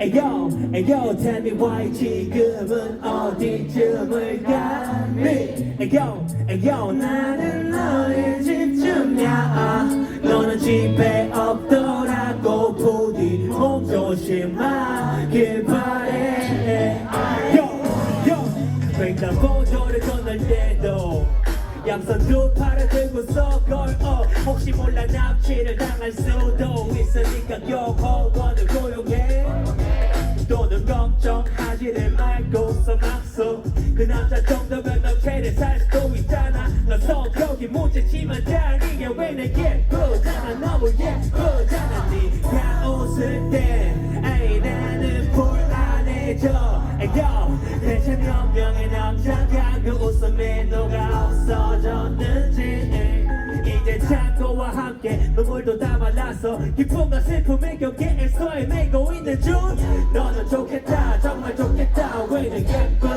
에요 에요 tell me why 지금은 어디쯤을 가니? 에요 에요 나는 너의 집중이야. 너는 집에 없더라고. 부디 몸 조심하길 바래. 요요 횡단보도를 건널 때도 양손 두 팔을 들고서 걸어. 혹시 몰라 납치를 당할 수도 있으니까 교호 그 남자 정도면 넌 죄를 살 수도 있잖아. 너 성격이 문제지만 다리가 왜 내게 예쁘잖아. 너무 예쁘잖아. 네가 웃을 때 에이 나는 불안해져 에요. 대체 몇 명의 남자가 그 웃음에 녹아 없어졌는지. 이제 창고와 함께 눈물도 다 말라서 기쁨과 슬픔의 경계에서 헤매고 있는 중 너는 좋겠다. 정말 좋겠다. 왜는 예쁘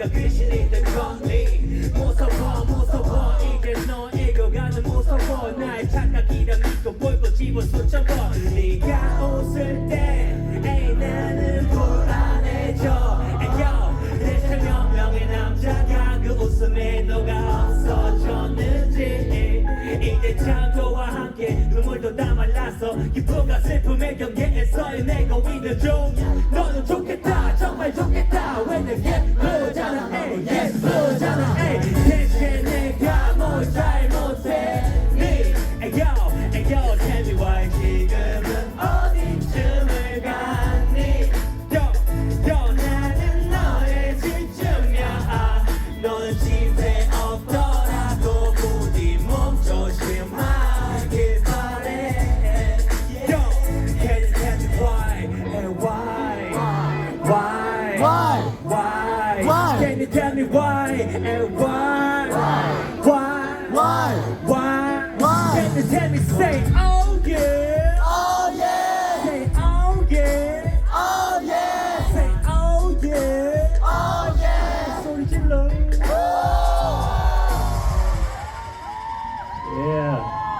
내가 귀신이 된 거니? 무서워 무서워. 이제 너 읽어가는 무서워. 나의 착각이라 믿고 볼고 집어 수천 번 네가 웃을 때 에이 나는 불안해져. 에요 대체 몇 명의 남자가 그 웃음에 녹아 없어졌는지. 이제 창고와 함께 눈물도 다 말라서 기쁨과 슬픔의 경계에서 헤매고 있는 중 너는 좋겠다 Damn me say, oh.